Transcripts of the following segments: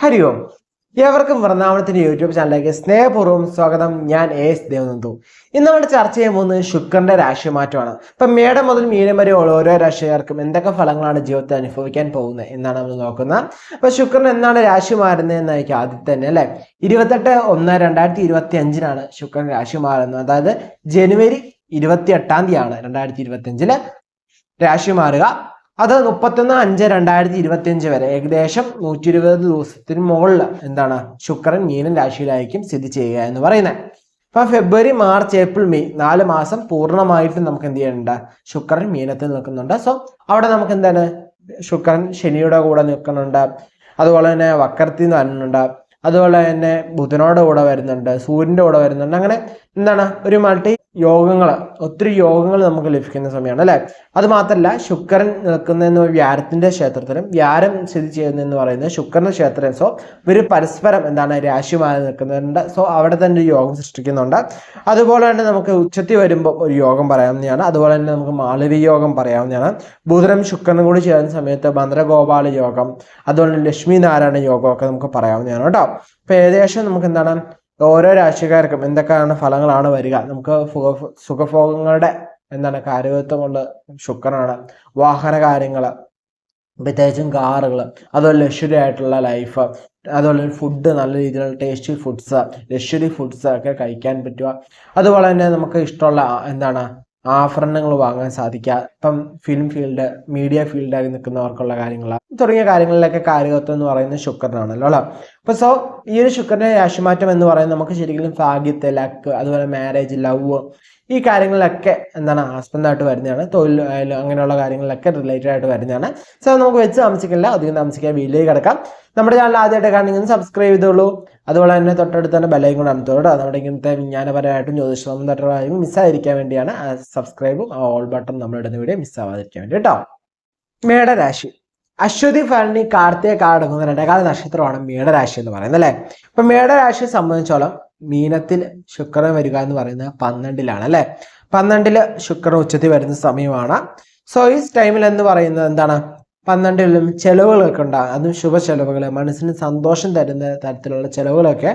ഹരി ഓം. ഏവർക്കും വൃന്ദാവനത്തിന്റെ യൂട്യൂബ് ചാനലിലേക്ക് സ്നേഹപൂർവം സ്വാഗതം. ഞാൻ എ എസ് ദേവനന്ദു. ഇന്ന് നമ്മൾ ചർച്ച ചെയ്യാൻ പോകുന്നത് ശുക്രന്റെ രാശിമാറ്റമാണ് ഇപ്പൊ മേടം മുതൽ മീനം വരെ ഓരോ രാശിക്കാർക്കും എന്തൊക്കെ ഫലങ്ങളാണ് ജീവിതത്തിൽ അനുഭവിക്കാൻ പോകുന്നത് എന്നാണ് നമ്മൾ നോക്കുന്നത്. അപ്പൊ ശുക്രൻ എന്നാണ് രാശി മാറുന്നത് എന്നായിരിക്കും ആദ്യം തന്നെ അല്ലെ? ഇരുപത്തെട്ട് ഒന്ന് രണ്ടായിരത്തി ഇരുപത്തി അഞ്ചിനാണ് ശുക്രൻ രാശി മാറുന്നത്. അതായത് ജനുവരി ഇരുപത്തി എട്ടാം തീയതിയാണ് രണ്ടായിരത്തി ഇരുപത്തി അഞ്ചിൽ രാശി മാറുക. അത് മുപ്പത്തൊന്ന് അഞ്ച് രണ്ടായിരത്തി ഇരുപത്തി അഞ്ച് വരെ. ഏകദേശം നൂറ്റി ഇരുപത് ദിവസത്തിന് മുകളിൽ എന്താണ്? ശുക്രൻ മീനൻ രാശിയിലായിരിക്കും സ്ഥിതി ചെയ്യുക എന്ന് പറയുന്നത്. അപ്പൊ ഫെബ്രുവരി മാർച്ച് ഏപ്രിൽ മെയ് നാല് മാസം പൂർണമായിട്ടും നമുക്ക് എന്ത് ചെയ്യുന്നുണ്ട്? ശുക്രൻ മീനത്തിൽ നിൽക്കുന്നുണ്ട്. സോ അവിടെ നമുക്ക് എന്താണ്? ശുക്രൻ ശനിയുടെ കൂടെ നിൽക്കുന്നുണ്ട്. അതുപോലെ തന്നെ വക്രത്തിൽ നിന്ന് വരുന്നുണ്ട്. അതുപോലെ തന്നെ ബുധനോടെ കൂടെ വരുന്നുണ്ട്. സൂര്യന്റെ കൂടെ വരുന്നുണ്ട്. അങ്ങനെ എന്താണ്? ഒരു മൾട്ടി യോഗങ്ങൾ ഒത്തിരി യോഗങ്ങൾ നമുക്ക് ലഭിക്കുന്ന സമയമാണ് അല്ലേ? അത് മാത്രമല്ല ശുക്രൻ നിൽക്കുന്ന വ്യാരത്തിന്റെ ക്ഷേത്രത്തിലും വ്യാരം സ്ഥിതി ചെയ്യുന്നതെന്ന് പറയുന്നത് ശുക്രന്റെ ക്ഷേത്രം സോ ഇവർ പരസ്പരം എന്താണ് രാശിമാരി നിൽക്കുന്നുണ്ട്. സോ അവിടെ തന്നെ ഒരു യോഗം സൃഷ്ടിക്കുന്നുണ്ട്. അതുപോലെ തന്നെ നമുക്ക് ഉച്ചത്തി വരുമ്പോൾ ഒരു യോഗം പറയാവുന്നതാണ്. അതുപോലെ തന്നെ നമുക്ക് മാളവി യോഗം പറയാവുന്നതാണ്. ബുധനും ശുക്രനും കൂടി ചേരുന്ന സമയത്ത് ഭദ്രഗോപാല യോഗം അതുപോലെ ലക്ഷ്മി നാരായണ യോഗമൊക്കെ നമുക്ക് പറയാവുന്നതാണ് കേട്ടോ. അപ്പോൾ ഏകദേശം നമുക്ക് എന്താണ് ഓരോ രാശിക്കാർക്കും എന്തൊക്കെയാണ് ഫലങ്ങളാണ് വരിക? നമുക്ക് സുഖ സുഖഭോഗങ്ങളുടെ എന്താണ് കാര്യത്വം കൊണ്ട് ശുക്രനാണ്. വാഹന കാര്യങ്ങൾ പ്രത്യേകിച്ചും കാറുകൾ അതുപോലെ ലക്ഷറി ആയിട്ടുള്ള ലൈഫ് അതുപോലെ ഫുഡ് നല്ല രീതിയിലുള്ള ടേസ്റ്റി ഫുഡ്സ് ലക്ഷറി ഫുഡ്സ് ഒക്കെ കഴിക്കാൻ പറ്റുക. അതുപോലെ തന്നെ നമുക്ക് ഇഷ്ടമുള്ള എന്താണ് ആഭരണങ്ങൾ വാങ്ങാൻ സാധിക്കുക ഇപ്പം ഫിലിം ഫീൽഡ് മീഡിയ ഫീൽഡായി നിൽക്കുന്നവർക്കുള്ള കാര്യങ്ങൾ തുടങ്ങിയ കാര്യങ്ങളിലൊക്കെ കാര്യകത്വം എന്ന് പറയുന്നത് ശുക്രനാണല്ലോ അല്ലേ? അപ്പൊ സോ ഈ ഒരു ശുക്രന്റെ രാശിമാറ്റം എന്ന് പറയുന്നത് നമുക്ക് ശരിക്കും ഭാഗ്യത്തെ ലക്ക് അതുപോലെ മാരേജ് ലവ് ഈ കാര്യങ്ങളിലൊക്കെ എന്താണ് ആസ്പദമായിട്ട് വരുന്നതാണ് തൊഴിൽ അങ്ങനെയുള്ള കാര്യങ്ങളിലൊക്കെ റിലേറ്റഡ് ആയിട്ട് വരുന്നതാണ്. സോ നമുക്ക് വെച്ച് താമസിക്കില്ല അധികം താമസിക്കാൻ വീട്ടിലേക്ക് കിടക്കാം. നമ്മുടെ ചാനൽ ആദ്യമായിട്ട് കാണുമെങ്കിൽ സബ്സ്ക്രൈബ് ചെയ്തോളൂ. അതുപോലെ തന്നെ തൊട്ടടുത്ത് തന്നെ ബലയും കൂടെ അമർത്തോളൂ നമ്മുടെ ഇങ്ങനത്തെ വിജ്ഞാനപരമായിട്ടും ജ്യോതിഷവും സംബന്ധമായിട്ടുള്ള മിസ്സായിരിക്കാൻ വേണ്ടിയാണ് സബ്സ്ക്രൈബും ഓൾ ബട്ടൺ നമ്മൾ ഇടുന്ന വീഡിയോ മിസ്സാവാതിരിക്കാൻ വേണ്ടി കേട്ടോ. മേടരാശി. അശ്വതി ഭരണി കാർത്തിക കാടങ്ങുന്ന രണ്ടേകാല നക്ഷത്രമാണ് മേടരാശി എന്ന് പറയുന്നത് അല്ലെ? ഇപ്പൊ മേടരാശിയെ സംബന്ധിച്ചോളം മീനത്തിൽ ശുക്രൻ വരിക എന്ന് പറയുന്നത് പന്ത്രണ്ടിലാണ് അല്ലെ? പന്ത്രണ്ടിൽ ശുക്രൻ ഉച്ചത്തിൽ വരുന്ന സമയമാണ്. സോ ഈ ടൈമിൽ എന്ന് പറയുന്നത് എന്താണ്? പന്ത്രണ്ടിലും ചെലവുകളൊക്കെ ഉണ്ടാകും അതും ശുഭ ചെലവുകൾ മനസ്സിന് സന്തോഷം തരുന്ന തരത്തിലുള്ള ചിലവുകളൊക്കെ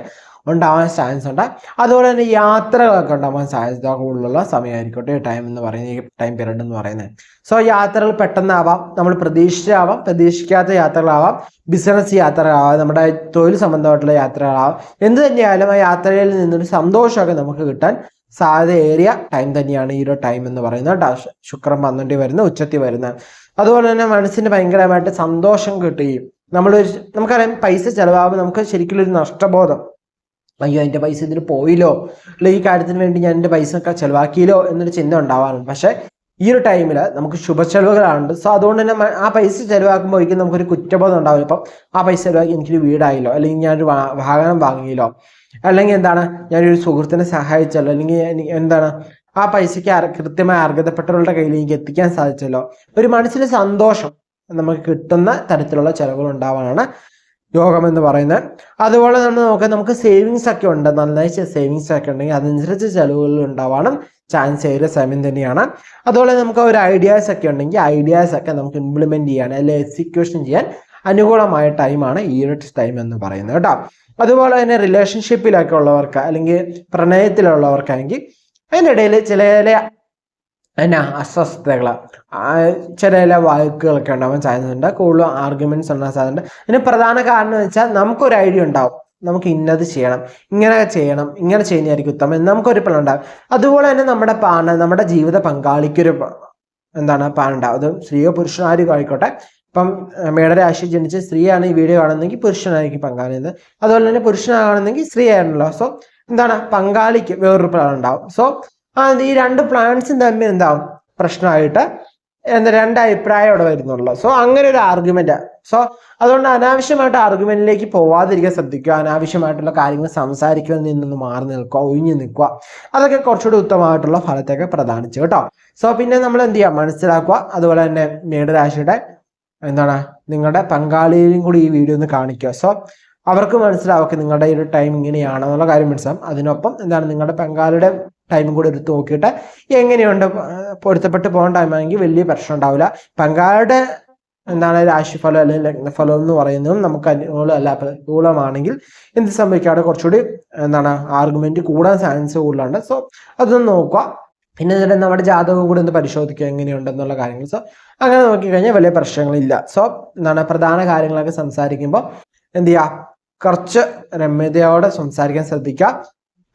ഉണ്ടാവാൻ ചാൻസ് ഉണ്ട്. അതുപോലെ തന്നെ യാത്രകളൊക്കെ ഉണ്ടാവാൻ സാധ്യത കൂടുതലുള്ള സമയമായിരിക്കട്ടെ ടൈം എന്ന് പറയുന്നത് ഈ ടൈം പീരീഡ് എന്ന് പറയുന്നത്. സോ യാത്രകൾ പെട്ടെന്നാവാം നമ്മൾ പ്രതീക്ഷിച്ചാവാം പ്രതീക്ഷിക്കാത്ത യാത്രകളാവാം ബിസിനസ് യാത്രകളാവാം നമ്മുടെ തൊഴിൽ സംബന്ധമായിട്ടുള്ള യാത്രകളാവാം. എന്ത് തന്നെയായാലും ആ യാത്രയിൽ നിന്നൊരു സന്തോഷമൊക്കെ നമുക്ക് കിട്ടാൻ സാധ്യതയേറിയ ടൈം തന്നെയാണ് ഈ ഒരു ടൈം എന്ന് പറയുന്നത്. ശുക്രം ശുക്രൻ പന്ത്രണ്ടിൽ വരുന്ന ഉച്ചത്തിൽ വരുന്ന അതുപോലെ തന്നെ മനസ്സിന് ഭയങ്കരമായിട്ട് സന്തോഷം കിട്ടുകയും നമ്മളൊരു നമുക്കറിയാം പൈസ ചിലവാകുമ്പോൾ നമുക്ക് ശരിക്കും ഒരു നഷ്ടബോധം. അയ്യോ എന്റെ പൈസ ഇതിന് പോയില്ലോ അല്ലെങ്കിൽ ഈ കാര്യത്തിന് വേണ്ടി ഞാൻ എന്റെ പൈസ ഒക്കെ ചിലവാക്കിയില്ലോ എന്നൊരു ചിന്ത ഉണ്ടാവാറുണ്ട്. പക്ഷേ ഈ ഒരു ടൈമിൽ നമുക്ക് ശുഭചെലവുകളാണ് സോ അതുകൊണ്ട് തന്നെ ആ പൈസ ചിലവാക്കുമ്പോഴേക്കും നമുക്കൊരു കുറ്റബോധം ഉണ്ടാവില്ല. ഇപ്പം ആ പൈസ ചിലവാക്കി എനിക്കൊരു വീടായില്ലോ അല്ലെങ്കിൽ ഞാനൊരു വാഹനം വാങ്ങിയില്ലോ അല്ലെങ്കിൽ എന്താണ് ഞാനൊരു സുഹൃത്തിനെ സഹായിച്ചല്ലോ അല്ലെങ്കിൽ എന്താണ് ആ പൈസയ്ക്ക് കൃത്യമായി അർഹതപ്പെട്ടവരുടെ കയ്യിൽ എനിക്ക് എത്തിക്കാൻ സാധിച്ചല്ലോ. ഒരു മനസ്സിന് സന്തോഷം നമുക്ക് കിട്ടുന്ന തരത്തിലുള്ള ചെലവുകൾ ഉണ്ടാവാനാണ് യോഗം എന്ന് പറയുന്നത്. അതുപോലെ തന്നെ നമുക്ക് നമുക്ക് സേവിങ്സ് ഒക്കെ ഉണ്ട്. നന്നായി സേവിങ്സ് ഒക്കെ ഉണ്ടെങ്കിൽ അതനുസരിച്ച് ചെലവുകൾ ഉണ്ടാവാനും ചാൻസ് ഏറിയ സമയം തന്നെയാണ്. അതുപോലെ നമുക്ക് ഒരു ഐഡിയാസ് ഒക്കെ ഉണ്ടെങ്കിൽ ഐഡിയാസ് ഒക്കെ നമുക്ക് ഇംപ്ലിമെന്റ് ചെയ്യാൻ അല്ലെങ്കിൽ എക്സിക്യൂഷൻ ചെയ്യാൻ അനുകൂലമായ ടൈമാണ് ഈ ഒരു ടൈം എന്ന് പറയുന്നത് കേട്ടോ. അതുപോലെ തന്നെ റിലേഷൻഷിപ്പിലൊക്കെ ഉള്ളവർക്ക് അല്ലെങ്കിൽ പ്രണയത്തിലുള്ളവർക്കാണെങ്കിൽ അതിന്റെ ഇടയിൽ ചില ചില എന്നാ അസ്വസ്ഥതകൾ ചില ചില വാക്കുകളൊക്കെ ഉണ്ടാവാൻ സാധ്യതയുണ്ട്. കൂടുതലും ആർഗ്യുമെന്റ്സ് ഉണ്ടാകാൻ സാധ്യത ഇതിന് പ്രധാന കാരണം എന്ന് വെച്ചാൽ നമുക്കൊരു ഐഡിയ ഉണ്ടാവും. നമുക്ക് ഇന്നത് ചെയ്യണം ഇങ്ങനെ ചെയ്യണം ഇങ്ങനെ ചെയ്യുന്നതായിരിക്കും ഉത്തമം എന്ന് നമുക്കൊരു പ്ലാൻ ഉണ്ടാവും. അതുപോലെ തന്നെ നമ്മുടെ പാണ് നമ്മുടെ ജീവിത പങ്കാളിക്കൊരു എന്താണ് പാൻ ഉണ്ടാവും. അത് സ്ത്രീയോ പുരുഷനോ ആരും ആയിക്കോട്ടെ. ഇപ്പം മേടരാശി ജനിച്ച് സ്ത്രീയാണ് ഈ വീഡിയോ കാണുന്നെങ്കിൽ പുരുഷനായിരിക്കും പങ്കാളിയത് അതുപോലെ തന്നെ പുരുഷനാണെന്നെങ്കിൽ സ്ത്രീ സോ എന്താണ്? പങ്കാളിക്ക് വേറൊരു പ്ലാൻ ഉണ്ടാവും. സോ ഈ രണ്ട് പ്ലാൻസും തമ്മിൽ എന്താവും? പ്രശ്നമായിട്ട് എന്താ രണ്ട് അഭിപ്രായം അവിടെ വരുന്നുള്ളൂ സോ അങ്ങനെ ഒരു ആർഗ്യുമെന്റ് സോ അതുകൊണ്ട് അനാവശ്യമായിട്ട് ആർഗ്യുമെന്റിലേക്ക് പോവാതിരിക്കാൻ ശ്രദ്ധിക്കുക. അനാവശ്യമായിട്ടുള്ള കാര്യങ്ങൾ സംസാരിക്കുന്നതിൽ നിന്നൊന്ന് മാറി നിൽക്കുക ഒഴിഞ്ഞു നിൽക്കുക. അതൊക്കെ കുറച്ചുകൂടി ഉത്തമമായിട്ടുള്ള ഫലത്തെയൊക്കെ പ്രധാനിച്ചു കേട്ടോ. സോ പിന്നെ നമ്മൾ എന്ത് ചെയ്യുക? മനസ്സിലാക്കുക. അതുപോലെ തന്നെ മേടരാശിയുടെ എന്താണ്? നിങ്ങളുടെ പങ്കാളിയെയും കൂടി ഈ വീഡിയോ ഒന്ന് കാണിക്കുക. സോ അവർക്ക് മനസ്സിലാവും നിങ്ങളുടെ ഈ ഒരു ടൈം ഇങ്ങനെയാണെന്നുള്ള കാര്യം മനസ്സിലാവും. അതിനൊപ്പം എന്താണ് നിങ്ങളുടെ പങ്കാളിയുടെ ടൈമും കൂടി എടുത്ത് നോക്കിയിട്ട് എങ്ങനെയുണ്ട് പൊരുത്തപ്പെട്ട് പോകാൻ ടൈമാണെങ്കിൽ വലിയ പ്രശ്നം ഉണ്ടാവില്ല. പങ്കാളിയുടെ എന്താണ് രാശിഫലം അല്ലെങ്കിൽ ലഗ്നഫലം എന്ന് പറയുന്നതും നമുക്ക് അനുകൂലം അല്ല പ്രതികൂലമാണെങ്കിൽ എന്ത് സംഭവിക്കാതെ കുറച്ചുകൂടി എന്താണ് ആർഗ്യുമെന്റ് കൂടാൻ ചാൻസ് കൂടുതലുണ്ട്. സോ അതൊന്ന് നോക്കുക. പിന്നെ എന്നിട്ട് നമ്മുടെ ജാതകവും കൂടി ഒന്ന് പരിശോധിക്കുക എങ്ങനെയുണ്ടെന്നുള്ള കാര്യങ്ങൾ. സോ അങ്ങനെ നോക്കിക്കഴിഞ്ഞാൽ വലിയ പ്രശ്നങ്ങളില്ല. സോ എന്താണ് പ്രധാന കാര്യങ്ങളൊക്കെ സംസാരിക്കുമ്പോൾ എന്ത് ചെയ്യുക? കുറച്ച് രമ്യതയോടെ സംസാരിക്കാൻ ശ്രദ്ധിക്കുക.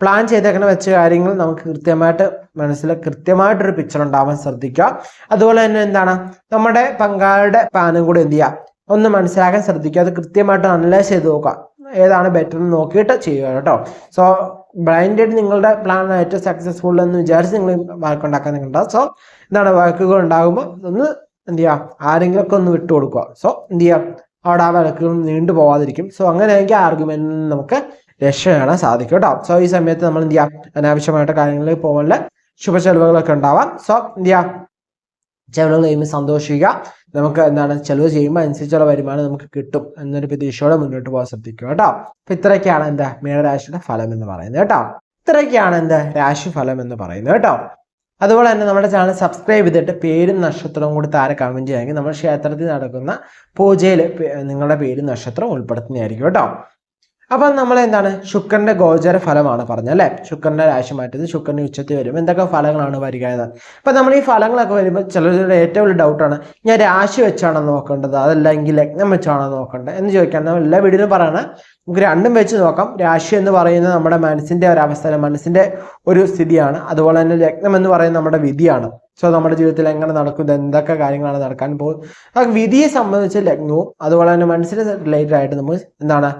പ്ലാൻ ചെയ്തേക്കണ വെച്ച കാര്യങ്ങൾ നമുക്ക് കൃത്യമായിട്ട് മനസ്സിൽ കൃത്യമായിട്ടൊരു പിക്ചർ ഉണ്ടാവാൻ ശ്രദ്ധിക്കുക. അതുപോലെ തന്നെ എന്താണ്? നമ്മുടെ പങ്കാളിയുടെ പാനും കൂടെ എന്ത് ചെയ്യുക? ഒന്ന് മനസ്സിലാക്കാൻ ശ്രദ്ധിക്കുക. അത് കൃത്യമായിട്ട് അനലൈസ് ചെയ്ത് നോക്കുക. ഏതാണ് ബെറ്റർ എന്ന് നോക്കിയിട്ട് ചെയ്യുക കേട്ടോ. സോ ബ്ലൈൻഡായിട്ട് നിങ്ങളുടെ പ്ലാൻ ഏറ്റവും സക്സസ്ഫുൾ എന്ന് വിചാരിച്ച് നിങ്ങൾ വർക്ക് ഉണ്ടാക്കാൻ നിൽക്കണ്ട. സോ എന്താണ് വർക്കുകൾ ഉണ്ടാകുമ്പോൾ ഒന്ന് എന്ത് ചെയ്യുക? ആരെങ്കിലുമൊക്കെ ഒന്ന് വിട്ടു കൊടുക്കുക സോ എന്ത് ചെയ്യുക? അവിടെ ആ വഴക്കുകൾ നീണ്ടു പോവാതിരിക്കും. സോ അങ്ങനെയാണെങ്കിൽ ആർഗ്യുമെന്റിൽ നമുക്ക് രക്ഷ കാണാൻ സാധിക്കും കേട്ടോ. സോ ഈ സമയത്ത് നമ്മൾ എന്ത് ചെയ്യാം? അനാവശ്യമായിട്ട് കാര്യങ്ങളിൽ പോകാനുള്ള ശുഭ ചെലവുകളൊക്കെ ഉണ്ടാവാം. സോ എന്ത് ചെയ്യാം? ചെലവുകൾ കഴിയുമ്പോൾ സന്തോഷിക്കുക. നമുക്ക് എന്താണ്? ചെലവ് ചെയ്യുമ്പോൾ അനുസരിച്ചുള്ള വരുമാനം നമുക്ക് കിട്ടും എന്നൊരു പ്രതീക്ഷയോടെ മുന്നോട്ട് പോകാൻ ശ്രദ്ധിക്കുക കേട്ടോ. അപ്പൊ ഇത്രയൊക്കെയാണ് എന്താ? മേഘരാശിയുടെ ഫലം എന്ന് പറയുന്നത് കേട്ടോ. ഇത്രയൊക്കെയാണ് എന്താ? രാശി ഫലം എന്ന് പറയുന്നത് കേട്ടോ. അതുപോലെ തന്നെ നമ്മുടെ ചാനൽ സബ്സ്ക്രൈബ് ചെയ്തിട്ട് പേരും നക്ഷത്രവും കൂടി താരെ കമന്റ് ചെയ്യുമെങ്കിൽ നമ്മുടെ ക്ഷേത്രത്തിൽ നടക്കുന്ന പൂജയിൽ നിങ്ങളുടെ പേരും നക്ഷത്രവും ഉൾപ്പെടുത്തുന്നതായിരിക്കും കേട്ടോ. അപ്പം നമ്മൾ എന്താണ് ശുക്രന്റെ ഗോചര ഫലമാണ് പറഞ്ഞത് അല്ലേ? ശുക്രന്റെ രാശി മാറ്റുന്നത് ശുക്രന്റെ ഉച്ചത്തിൽ വരും. എന്തൊക്കെ ഫലങ്ങളാണ് വരിക എന്ന് അപ്പം നമ്മൾ ഈ ഫലങ്ങളൊക്കെ വരുമ്പോൾ ചിലരുടെ ഏറ്റവും വലിയ ഡൗട്ടാണ് ഞാൻ രാശി വെച്ചാണോ നോക്കേണ്ടത് അതല്ലെങ്കിൽ ലഗ്നം വെച്ചാണോ നോക്കേണ്ടത് എന്ന് ചോദിക്കാൻ നമ്മൾ എല്ലാ വീഡിയോയിലും പറയണ. നമുക്ക് രണ്ടും വെച്ച് നോക്കാം. രാശി എന്ന് പറയുന്നത് നമ്മുടെ മനസ്സിന്റെ ഒരവസ്ഥ മനസ്സിന്റെ ഒരു സ്ഥിതിയാണ്. അതുപോലെ തന്നെ ലഗ്നം എന്ന് പറയുന്നത് നമ്മുടെ വിധിയാണ്. സോ നമ്മുടെ ജീവിതത്തിൽ എങ്ങനെ നടക്കും എന്തൊക്കെ കാര്യങ്ങളാണ് നടക്കാൻ പോകുന്നത്? വിധിയെ സംബന്ധിച്ച് ലഗ്നവും അതുപോലെ തന്നെ മനസ്സിന് റിലേറ്റഡ് ആയിട്ട് നമ്മൾ എന്താണ്?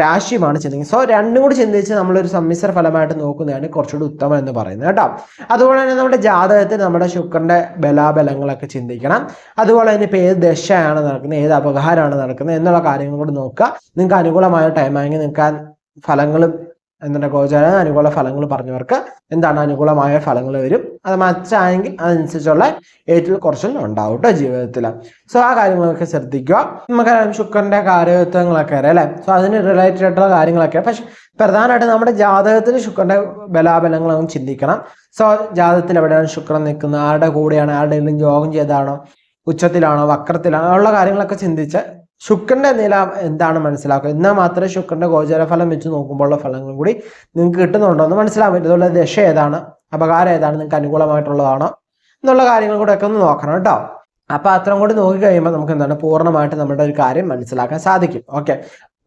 രാശിയുമാണ് ചിന്തിക്കുന്നത്. സോ രണ്ടും കൂടി ചിന്തിച്ച് നമ്മളൊരു സമ്മിശ്ര ഫലമായിട്ട് നോക്കുന്നതാണ് കുറച്ചുകൂടി ഉത്തമം എന്ന് പറയുന്നത് കേട്ടോ. അതുപോലെ തന്നെ നമ്മുടെ ജാതകത്തിൽ നമ്മുടെ ശുക്രന്റെ ബലാബലങ്ങളൊക്കെ ചിന്തിക്കണം. അതുപോലെ തന്നെ ഇപ്പോൾ ഏത് ദശയാണ് നടക്കുന്നത് ഏത് അപകാരമാണ് നടക്കുന്നത് എന്നുള്ള കാര്യങ്ങൾ കൂടി നോക്കുക. നിങ്ങൾക്ക് അനുകൂലമായ ടൈമാണെങ്കിൽ നിങ്ങൾക്ക് ഫലങ്ങളും എന്താണ് ഗോചര അനുകൂല ഫലങ്ങൾ പറഞ്ഞവർക്ക് എന്താണ് അനുകൂലമായ ഫലങ്ങൾ വരും. അത് മറ്റായെങ്കിൽ അതനുസരിച്ചുള്ള ഏറ്റവും കുറച്ചിൽ ഉണ്ടാവും കേട്ടോ ജീവിതത്തിൽ സോ ആ കാര്യങ്ങളൊക്കെ ശ്രദ്ധിക്കുക. നമുക്കറിയാം ശുക്രന്റെ കാര്യത്വങ്ങളൊക്കെ അറിയാം അല്ലേ? സോ അതിന് റിലേറ്റഡ് ആയിട്ടുള്ള കാര്യങ്ങളൊക്കെ പക്ഷെ പ്രധാനമായിട്ട് നമ്മുടെ ജാതകത്തിൽ ശുക്രന്റെ ബലാബലങ്ങളൊന്നും ചിന്തിക്കണം. സോ ജാതകത്തിൽ എവിടെയാണ് ശുക്രൻ നിൽക്കുന്നത്? ആരുടെ കൂടെയാണ്? ആരുടെ യോഗം ചെയ്താണോ ഉച്ചത്തിലാണോ? വക്രത്തിലാണോ? ഉള്ള കാര്യങ്ങളൊക്കെ ചിന്തിച്ച് ശുക്രന്റെ നില എന്താണ് മനസ്സിലാക്കുക? എന്നാൽ മാത്രമേ ശുക്രന്റെ ഗോചരഫലം വെച്ച് നോക്കുമ്പോഴുള്ള ഫലങ്ങളും കൂടി നിങ്ങൾക്ക് കിട്ടുന്നുണ്ടോ എന്ന് മനസ്സിലാക്കാൻ പറ്റും അതുപോലെ ദശ ഏതാണ്? അപകാരം ഏതാണ്? നിങ്ങൾക്ക് അനുകൂലമായിട്ടുള്ളതാണോ? എന്നുള്ള കാര്യങ്ങൾ കൂടെ ഒക്കെ ഒന്ന് നോക്കണം കേട്ടോ. അപ്പൊ അത്രയും കൂടി നോക്കി കഴിയുമ്പോൾ നമുക്ക് എന്താണ്? പൂർണമായിട്ട് നമ്മുടെ ഒരു കാര്യം മനസ്സിലാക്കാൻ സാധിക്കും. ഓക്കെ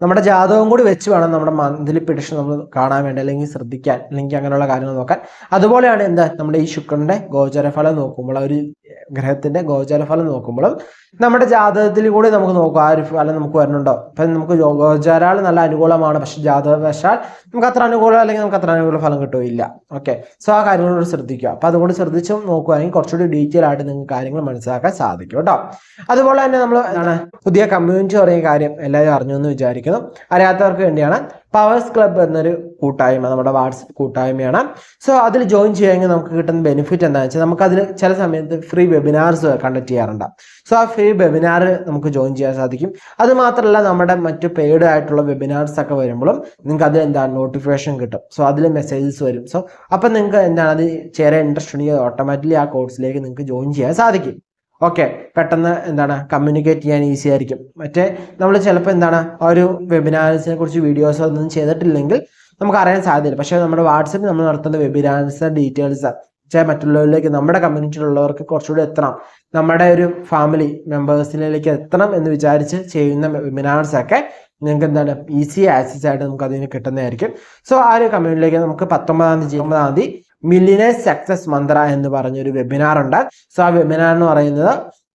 നമ്മുടെ ജാതകം കൂടി വെച്ച് വേണം നമ്മുടെ മന്ത്ലി പിടിഷൻ നമ്മൾ കാണാൻ വേണ്ടി അല്ലെങ്കിൽ ശ്രദ്ധിക്കാൻ അല്ലെങ്കിൽ അങ്ങനെയുള്ള കാര്യങ്ങൾ നോക്കാൻ. അതുപോലെയാണ് എന്താ നമ്മുടെ ഈ ശുക്രന്റെ ഗോചരഫലം നോക്കുമ്പോൾ ഒരു ഗ്രഹത്തിന്റെ ഗോചരഫലം നോക്കുമ്പോഴും നമ്മുടെ ജാതകത്തിൽ കൂടി നമുക്ക് നോക്കാം ആ ഒരു ഫലം നമുക്ക് വരുന്നുണ്ടോ? ഇപ്പം നമുക്ക് ഗോചരാൾ നല്ല അനുകൂലമാണ് പക്ഷെ ജാതകവശാൽ നമുക്ക് അത്ര അനുകൂലം അല്ലെങ്കിൽ നമുക്ക് അത്ര അനുകൂല ഫലം കിട്ടുകയില്ല. ഓക്കെ. സോ ആ കാര്യങ്ങളോട് ശ്രദ്ധിക്കുക. അപ്പൊ അതുകൊണ്ട് ശ്രദ്ധിച്ച് നോക്കുകയാണെങ്കിൽ കുറച്ചുകൂടി ഡീറ്റെയിൽ ആയിട്ട് നിങ്ങൾക്ക് കാര്യങ്ങൾ മനസ്സിലാക്കാൻ സാധിക്കും കേട്ടോ. അതുപോലെ തന്നെ നമ്മൾ പുതിയ കമ്മ്യൂണിറ്റി പറയുന്ന കാര്യം എല്ലാവരും അറിഞ്ഞു എന്ന് വിചാരിക്കുന്നു അറിയാത്തവർക്ക് വേണ്ടിയാണ് പവേഴ്സ് ക്ലബ്ബ് എന്നൊരു കൂട്ടായ്മ നമ്മുടെ വാട്സപ്പ് കൂട്ടായ്മയാണ്. സോ അതിൽ ജോയിൻ ചെയ്യുമെങ്കിൽ നമുക്ക് കിട്ടുന്ന ബെനിഫിറ്റ് എന്താണെന്ന് വെച്ചാൽ നമുക്ക് അതിൽ ചില സമയത്ത് ഫ്രീ വെബിനാർസ് കണ്ടക്ട് ചെയ്യാറുണ്ട്. സോ ആ ഫ്രീ വെബിനാർ നമുക്ക് ജോയിൻ ചെയ്യാൻ സാധിക്കും. അത് മാത്രമല്ല നമ്മുടെ മറ്റു പെയ്ഡ് ആയിട്ടുള്ള വെബിനാർസ് ഒക്കെ വരുമ്പോഴും നിങ്ങൾക്ക് അതിൽ എന്താണ് നോട്ടിഫിക്കേഷൻ കിട്ടും. സോ അതിൽ മെസ്സേജസ് വരും. സോ അപ്പം നിങ്ങൾക്ക് എന്താണ് അത് ചേരാൻ ഇൻട്രസ്റ്റ് ഉണ്ടെങ്കിൽ ഓട്ടോമാറ്റിക്കലി ആ കോഴ്സിലേക്ക് നിങ്ങൾക്ക് ജോയിൻ ചെയ്യാൻ സാധിക്കും. ഓക്കെ പെട്ടെന്ന് എന്താണ് കമ്മ്യൂണിക്കേറ്റ് ചെയ്യാൻ ഈസി ആയിരിക്കും. മറ്റേ നമ്മൾ ചിലപ്പോൾ എന്താണ് ആ ഒരു വെബിനാർസിനെ കുറിച്ച് വീഡിയോസ് ഒന്നും ചെയ്തിട്ടില്ലെങ്കിൽ നമുക്ക് അറിയാൻ സാധ്യതയില്ല. പക്ഷേ നമ്മുടെ വാട്സപ്പിൽ നമ്മൾ നടത്തുന്ന വെബിനാർസ് ഡീറ്റെയിൽസ് വെച്ചാൽ മറ്റുള്ളവരിലേക്ക് നമ്മുടെ കമ്മ്യൂണിറ്റിയിലുള്ളവർക്ക് കുറച്ചുകൂടി എത്തണം. നമ്മുടെ ഒരു ഫാമിലി മെമ്പേഴ്സിലേക്ക് എത്തണം എന്ന് വിചാരിച്ച് ചെയ്യുന്ന വെബിനാർസ് ഒക്കെ നിങ്ങൾക്ക് എന്താണ് ഈസി ആക്സസ് ആയിട്ട് നമുക്ക് അതിന് കിട്ടുന്നതായിരിക്കും. സോ ആ ഒരു കമ്മ്യൂണിറ്റിയിലേക്ക് നമുക്ക് പത്തൊമ്പതാം തീയതി ഒമ്പതാം തീയതി മില്ലിനേഴ്സ് സക്സസ് മന്ത്ര എന്ന് പറഞ്ഞൊരു വെബിനാർ ഉണ്ട്. സോ ആ വെബിനാർ എന്ന് പറയുന്നത്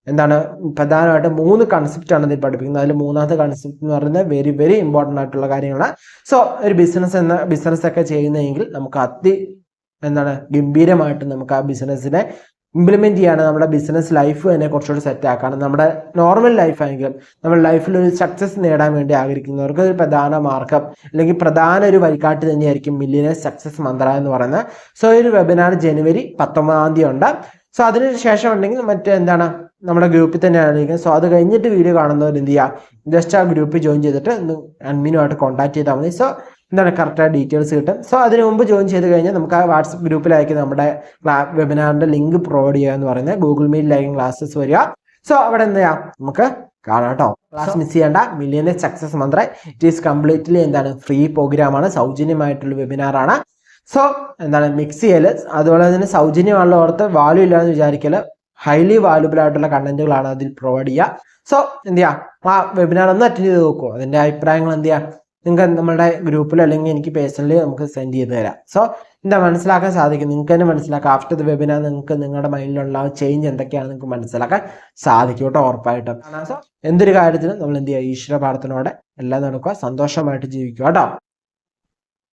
എന്താണ്? പ്രധാനമായിട്ട് മൂന്ന് കൺസെപ്റ്റ് ആണ് ഇതിൽ പഠിപ്പിക്കുന്നത്. അതിൽ മൂന്നാമത്തെ കൺസെപ്റ്റ് എന്ന് പറയുന്നത് വെരി വെരി ഇമ്പോർട്ടന്റ് ആയിട്ടുള്ള കാര്യങ്ങളാണ്. സോ ഒരു ബിസിനസ് എന്ന ബിസിനസ് ഒക്കെ ചെയ്യുന്നതെങ്കിൽ നമുക്ക് അതി എന്താണ് ഗംഭീരമായിട്ട് നമുക്ക് ആ ബിസിനസ്സിനെ ഇംപ്ലിമെന്റ് ചെയ്യാണ് നമ്മുടെ ബിസിനസ് ലൈഫ് തന്നെ കുറച്ചുകൂടി സെറ്റ് ആക്കാണ് നമ്മുടെ നോർമൽ ലൈഫ് ആണെങ്കിലും നമ്മുടെ ലൈഫിൽ ഒരു സക്സസ് നേടാൻ വേണ്ടി ആഗ്രഹിക്കുന്നവർക്ക് ഒരു പ്രധാന മാർഗം അല്ലെങ്കിൽ പ്രധാന ഒരു വഴികാട്ടി തന്നെയായിരിക്കും മില്ലിയനേഴ്സ് സക്സസ് മന്ത്ര എന്ന് പറയുന്നത്. സോ ഒരു വെബിനാർ ജനുവരി പത്തൊമ്പതാം തീയതി ഉണ്ട്. സോ അതിന് ശേഷം ഉണ്ടെങ്കിൽ മറ്റേ എന്താണ് നമ്മുടെ ഗ്രൂപ്പിൽ തന്നെ ആയിരിക്കും സോ അത് കഴിഞ്ഞിട്ട് വീഡിയോ കാണുന്നവർ എന്ത് ചെയ്യുക? ജസ്റ്റ് ആ ഗ്രൂപ്പിൽ ജോയിൻ ചെയ്തിട്ട് അഡ്മിനുമായിട്ട് കോൺടാക്ട് ചെയ്താൽ മതി. സോ എന്താണ് കറക്റ്റായ ഡീറ്റെയിൽസ് കിട്ടും സോ അതിന് മുമ്പ് ജോയിൻ ചെയ്ത് കഴിഞ്ഞാൽ നമുക്ക് ആ വാട്സപ്പ് ഗ്രൂപ്പിലായിരിക്കും നമ്മുടെ വെബിനാറിന്റെ ലിങ്ക് പ്രൊവൈഡ് ചെയ്യുക എന്ന് പറയുന്നത് ഗൂഗിൾ മീറ്റിലായിരിക്കും ക്ലാസ്സസ് വരിക. സോ അവിടെ എന്ത് ചെയ്യാം? നമുക്ക് കാണാം കേട്ടോ. ക്ലാസ് മിസ് ചെയ്യേണ്ട. Millionaire success mantra. It is completely എന്താണ് ഫ്രീ പ്രോഗ്രാമാണ് സൗജന്യമായിട്ടുള്ള വെബിനാറാണ് സോ എന്താണ് മിക്സ് ചെയ്യൽ അതുപോലെ തന്നെ സൗജന്യമാണല്ലോ ഓർത്ത് വാല്യൂ ഇല്ലാന്ന് വിചാരിക്കൽ. ഹൈലി വാല്യുബിൾ ആയിട്ടുള്ള കണ്ടന്റുകളാണ് അതിൽ പ്രൊവൈഡ് ചെയ്യുക. സോ എന്ത് ചെയ്യാം? ആ വെബിനാർ ഒന്ന് അറ്റൻഡ് ചെയ്ത് നോക്കുമോ അതിന്റെ അഭിപ്രായങ്ങൾ എന്ത് ചെയ്യാം? നിങ്ങൾക്ക് നമ്മുടെ ഗ്രൂപ്പിൽ അല്ലെങ്കിൽ എനിക്ക് പേഴ്സണലി നമുക്ക് സെൻഡ് ചെയ്ത് തരാം. സോ എന്താ മനസ്സിലാക്കാൻ സാധിക്കും? നിങ്ങൾക്ക് തന്നെ മനസ്സിലാക്കാം. ആഫ്റ്റർ ദ വെബിനാർ നിങ്ങൾക്ക് നിങ്ങളുടെ മൈൻഡിലുള്ള ചേഞ്ച് എന്തൊക്കെയാണ് നിങ്ങൾക്ക് മനസ്സിലാക്കാൻ സാധിക്കും കേട്ടോ ഉറപ്പായിട്ടും. സോ എന്തൊരു കാര്യത്തിനും നമ്മൾ എന്ത് ചെയ്യുക? ഈശ്വര പ്രാർത്ഥനയോടെ എല്ലാം നടക്കുക. സന്തോഷമായിട്ട് ജീവിക്കുക കേട്ടോ.